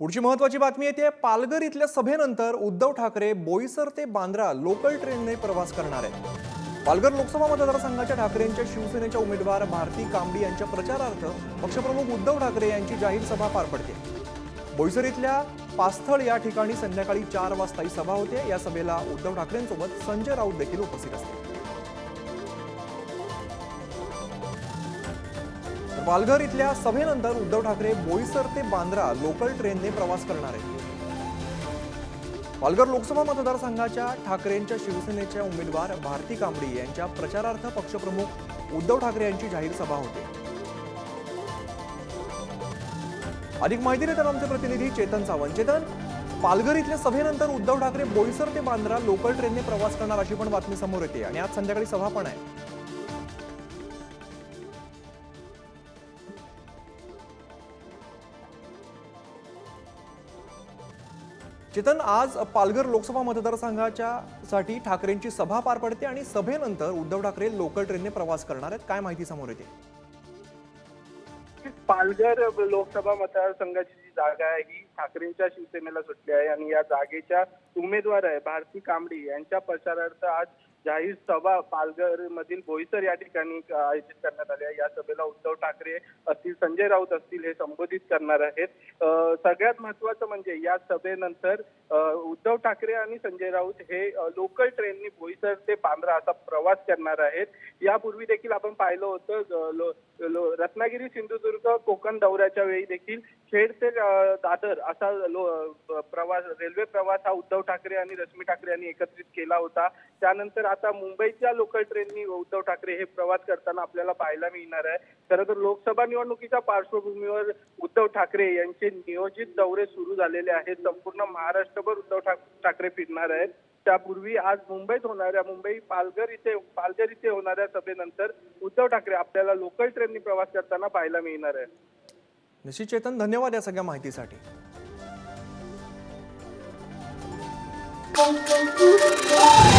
पुढची महत्वाची बातमी येते. पालघर इथल्या सभेनंतर उद्धव ठाकरे बोईसर ते बांद्रा लोकल ट्रेनने प्रवास करणार आहेत. पालघर लोकसभा मतदारसंघाच्या ठाकरेंच्या शिवसेनेच्या उमेदवार भारती कांबडी यांच्या प्रचारार्थ पक्षप्रमुख उद्धव ठाकरे यांची जाहीर सभा पार पडते. बोईसर इथल्या पास्थळ या ठिकाणी संध्याकाळी चार वाजता ही सभा होते. या सभेला उद्धव ठाकरेंसोबत संजय राऊत देखील उपस्थित असतील. पालघर इथल्या सभेनंतर उद्धव ठाकरे बोईसर ते बांद्रा लोकल ट्रेनने प्रवास करणार आहेत. पालघर लोकसभा मतदारसंघाच्या ठाकरेंच्या शिवसेनेच्या उमेदवार भारती कांबडी यांच्या प्रचारार्थ पक्षप्रमुख उद्धव ठाकरे यांची जाहीर सभा होते. अधिक माहिती देतात आमचे प्रतिनिधी चेतन सावंत. चेतन पालघर इथल्या सभेनंतर उद्धव ठाकरे बोईसर ते बांद्रा लोकल ट्रेनने प्रवास करणार अशी पण बातमी समोर येते आणि आज संध्याकाळी सभा पण आहे. चेतन आज पालघर लोकसभा मतदारसंघाच्या साठी ठाकरेंची सभा पार पडते आणि सभेनंतर उद्धव ठाकरे लोकल ट्रेनने प्रवास करणार आहेत. काय माहिती समोर येते. पालघर लोकसभा मतदारसंघाची जी जागा आहे ही ठाकरेंच्या शिवसेनेला सुटली आहे आणि या जागेच्या उमेदवार आहे भारती कांबडी यांच्या प्रचारार्थ आज जाहीर सभा पालघर मधील बोईसर या ठिकाणी आयोजित करण्यात आली आहे. या सभेला उद्धव ठाकरे असतील संजय राऊत असतील हे संबोधित करणार आहेत. सगळ्यात महत्वाचं म्हणजे या सभेनंतर उद्धव ठाकरे आणि संजय राऊत हे लोकल ट्रेननी बोईसर ते पांढरा असा प्रवास करणार आहेत. यापूर्वी देखील आपण पाहिलं होतं लो- रत्नागिरी सिंधुदुर्ग कोकण दौऱ्याच्या वेळी देखील खेड ते दादर असा लो- प्रवास रेल्वे प्रवास हा उद्धव ठाकरे आणि रश्मी ठाकरे यांनी एकत्रित केला होता. त्यानंतर आता मुंबईच्या लोकल ट्रेननी उद्धव ठाकरे हे प्रवास करताना आपल्याला पाहायला मिळणार आहे. खरं तर लोकसभा निवडणुकीच्या पार्श्वभूमीवर उद्धव ठाकरे यांचे नियोजित दौरे सुरू झालेले आहेत. संपूर्ण महाराष्ट्रभर उद्धव ठाक- ठाकरे फिरणार आहेत. त्यापूर्वी आज मुंबईत होणाऱ्या मुंबई पालघर इथे पालघर इथे होणाऱ्या सभेनंतर उद्धव ठाकरे आपल्याला लोकल ट्रेननी प्रवास करताना पाहायला मिळणार आहे निश्चित चेतन धन्यवाद या सगळ्या माहितीसाठी. Thank you.